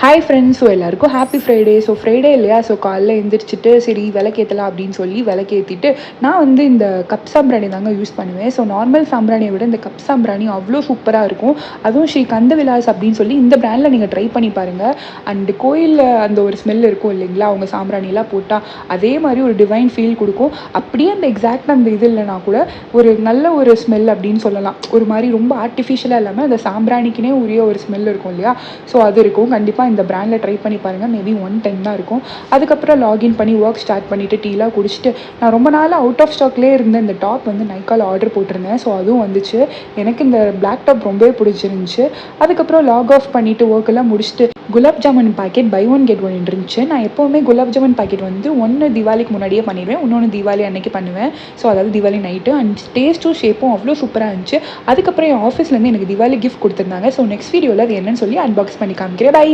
Hi friends so எல்லாருக்கும் happy Friday so Friday இல்லையா? So காலைல எழுந்திரிச்சிட்டு சரி விளக்கேற்றலாம் அப்படின்னு சொல்லி விளக்கேற்றிட்டு நான் வந்து இந்த கப் சாம்பிராணி தாங்க யூஸ் பண்ணுவேன். ஸோ நார்மல் சாம்பிராணியை விட இந்த கப் சாம்பிராணி அவ்வளோ சூப்பராக இருக்கும். அதுவும் ஸ்ரீ கந்த விலாஸ் அப்படின்னு சொல்லி இந்த பிராண்டில் நீங்கள் ட்ரை பண்ணி பாருங்கள் அண்டு கோயிலில் அந்த ஒரு ஸ்மெல் இருக்கும் இல்லைங்களா? அவங்க சாம்பிராணிலாம் போட்டால் அதே மாதிரி ஒரு டிவைன் ஃபீல் கொடுக்கும். அப்படியே அந்த எக்ஸாக்ட் அந்த இது இல்லைனா கூட ஒரு நல்ல ஒரு ஸ்மெல் அப்படின்னு சொல்லலாம். ஒரு மாதிரி ரொம்ப ஆர்டிஃபிஷியலாக இல்லாமல் அந்த சாம்பிராணிக்குனே உரிய ஒரு ஸ்மெல் இருக்கும் இல்லையா? ஸோ அது இருக்கும். கண்டிப்பாக இந்த பிராண்டில் ட்ரை பண்ணி பாருங்கள் மேபி ஒன் டென் தான் இருக்கும். அதுக்கப்புறம் லாகின் பண்ணி ஒர்க் ஸ்டார்ட் பண்ணிவிட்டு டீலாம் குடிச்சிட்டு நான் ரொம்ப நாள் அவுட் ஆஃப் ஸ்டாக்லேயே இருந்த இந்த டாப் வந்து நைக்கால் ஆர்டர் போட்டிருந்தேன். ஸோ அதுவும் வந்துச்சு. எனக்கு இந்த பிளாக் டாப் ரொம்பவே பிடிச்சிருந்துச்சு. அதுக்கப்புறம் லாக் ஆஃப் பண்ணிவிட்டு ஒர்க் எல்லாம் முடிச்சுட்டு gulab jamun packet buy one get one இருந்துச்சு. நான் எப்போவுமே குலாப் ஜாமுன் பாக்கெட் வந்து ஒன்று தீபாவளிக்கு முன்னாடியே பண்ணிடுவேன். இன்னொன்று தீபாவளி அன்னைக்கு பண்ணுவேன். ஸோ அதாவது தீபாவளி நைட்டு அண்ட் டேஸ்ட்டும் ஷேப்பும் அவ்வளோ சூப்பராக இருந்துச்சு. அதுக்கப்புறம் என் ஆஃபீஸ்லேருந்து எனக்கு தீபாவளி கிஃப்ட் கொடுத்துருந்தாங்க. ஸோ நெக்ஸ்ட் வீடியோவில் அது என்னன்னு சொல்லி அன்பாக்ஸ் பண்ணி காமிக்கிறேன். பை